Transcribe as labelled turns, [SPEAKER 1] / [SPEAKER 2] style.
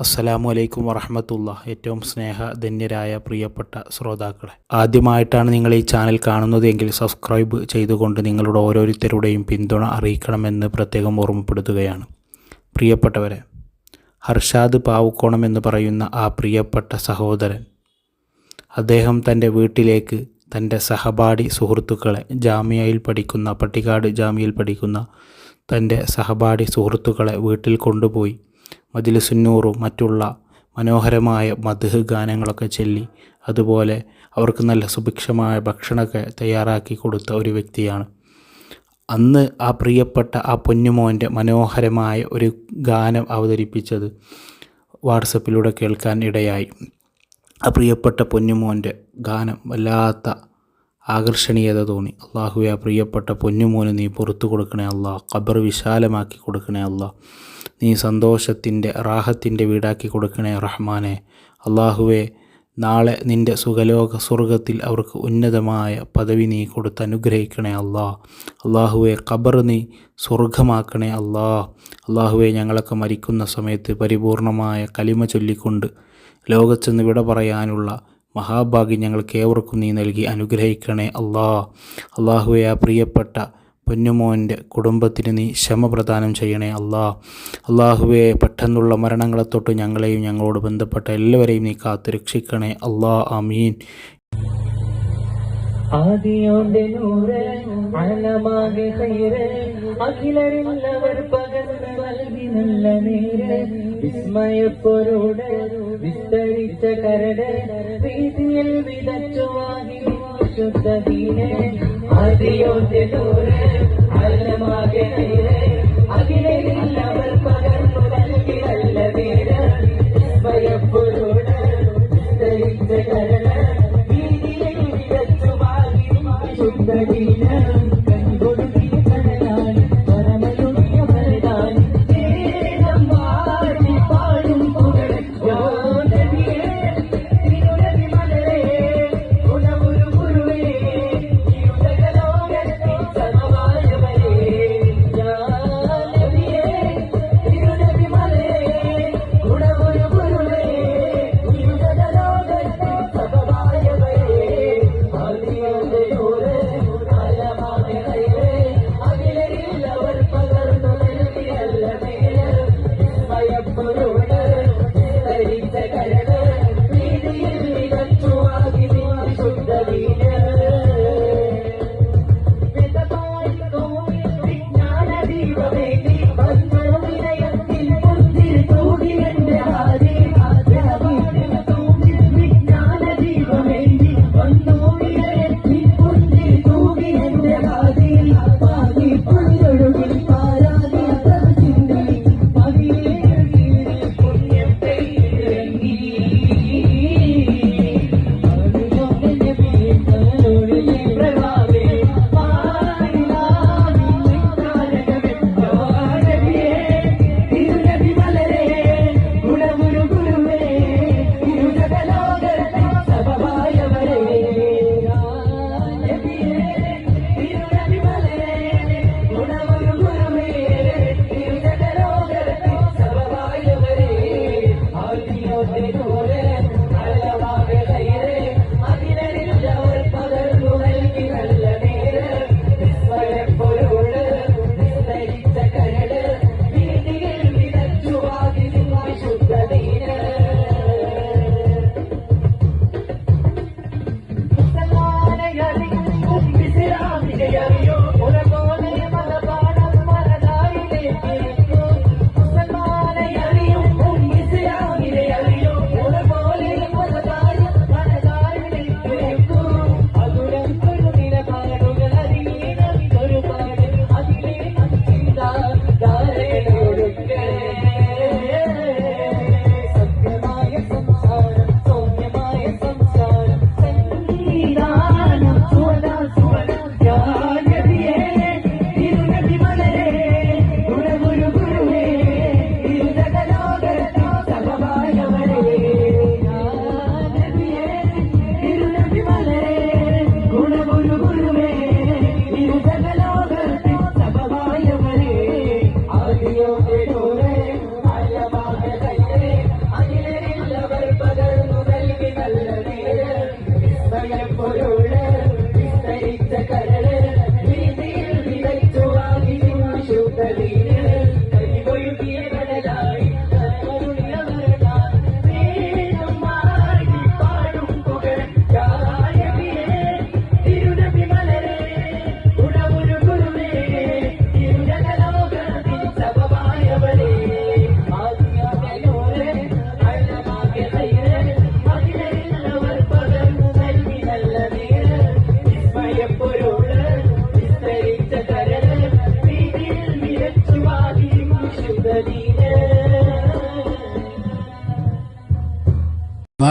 [SPEAKER 1] അസ്സലാമു അലൈക്കും വറഹമത്തുള്ള ഏറ്റവും സ്നേഹധന്യരായ പ്രിയപ്പെട്ട ശ്രോതാക്കളെ ആദ്യമായിട്ടാണ് നിങ്ങൾ ഈ ചാനൽ കാണുന്നത് എങ്കിൽ സബ്സ്ക്രൈബ് ചെയ്തുകൊണ്ട് നിങ്ങളുടെ ഓരോരുത്തരുടെയും പിന്തുണ അറിയിക്കണമെന്ന് പ്രത്യേകം ഓർമ്മപ്പെടുത്തുകയാണ്. പ്രിയപ്പെട്ടവരെ ഹർഷാദ് പാവുക്കോണം എന്ന് പറയുന്ന ആ പ്രിയപ്പെട്ട സഹോദരൻ അദ്ദേഹം തന്റെ വീട്ടിലേക്ക് തന്റെ സഹപാഠി സുഹൃത്തുക്കളെ ജാമ്യയിൽ പഠിക്കുന്ന പട്ടിക്കാട് ജാമ്യയിൽ പഠിക്കുന്ന തന്റെ സഹപാഠി സുഹൃത്തുക്കളെ വീട്ടിൽ കൊണ്ടുപോയി. മജിലിസുന്നൂറും മറ്റുള്ള മനോഹരമായ മധുഹ് ഗാനങ്ങളൊക്കെ ചൊല്ലി അതുപോലെ അവർക്ക് നല്ല സുഭിക്ഷമായ ഭക്ഷണമൊക്കെ തയ്യാറാക്കി കൊടുത്ത ഒരു വ്യക്തിയാണ്. അന്ന് ആ പ്രിയപ്പെട്ട ആ പൊന്നുമോന്റെ മനോഹരമായ ഒരു ഗാനം അവതരിപ്പിച്ചത് വാട്സപ്പിലൂടെ കേൾക്കാൻ ഇടയായി. ആ പ്രിയപ്പെട്ട പൊന്നുമോന്റെ ഗാനം വല്ലാത്ത ആകർഷണീയത തോന്നി. അള്ളാഹുവെ ആ പ്രിയപ്പെട്ട പൊന്നുമോന് നീ പുറത്തു കൊടുക്കണേ അല്ല. ഖബർ വിശാലമാക്കി കൊടുക്കണേ അല്ല. നീ സന്തോഷത്തിന്റെ റാഹത്തിന്റെ വീടാക്കി കൊടുക്കണേ റഹ്മാനെ. അള്ളാഹുവെ നാളെ നിന്റെ സുഖലോക സ്വർഗത്തിൽ അവർക്ക് ഉന്നതമായ പദവി നീ കൊടുത്ത് അനുഗ്രഹിക്കണേ അല്ലാ. അള്ളാഹുവെ ഖബർ നീ സ്വർഗമാക്കണേ അല്ലാ. അള്ളാഹുവെ ഞങ്ങളൊക്കെ മരിക്കുന്ന സമയത്ത് പരിപൂർണമായ കലിമ ചൊല്ലിക്കൊണ്ട് ലോകത്തുനിന്ന് വിട പറയാനുള്ള മഹാഭാഗ്യം ഞങ്ങൾക്ക് ഏവർക്കും നീ നൽകി അനുഗ്രഹിക്കണേ അള്ളാ അള്ളാഹുവെ ആ പ്രിയപ്പെട്ട പൊന്നുമോന്റെ കുടുംബത്തിന് നീ ക്ഷമ പ്രദാനം ചെയ്യണേ അള്ളാ അള്ളാഹുവെ പെട്ടെന്നുള്ള മരണങ്ങളെ തൊട്ട് ഞങ്ങളെയും ഞങ്ങളോട് ബന്ധപ്പെട്ട എല്ലാവരെയും നീ കാത്തു രക്ഷിക്കണേ അള്ളാ അമീൻ
[SPEAKER 2] ആദിയോന്റെ നൂറ് കയറ് അഖിലരില്ലവർ പകർന്ന് നല്ല നേര്. വിസ്മയപ്പൊരോട് വിസ്തരിച്ച കരട് പ്രീതിയിൽ വിതച്ചു വാങ്ങി ശുദ്ധീനെ ആദിയോന്റെ നൂറ് അനമാകെ Hare Gracias.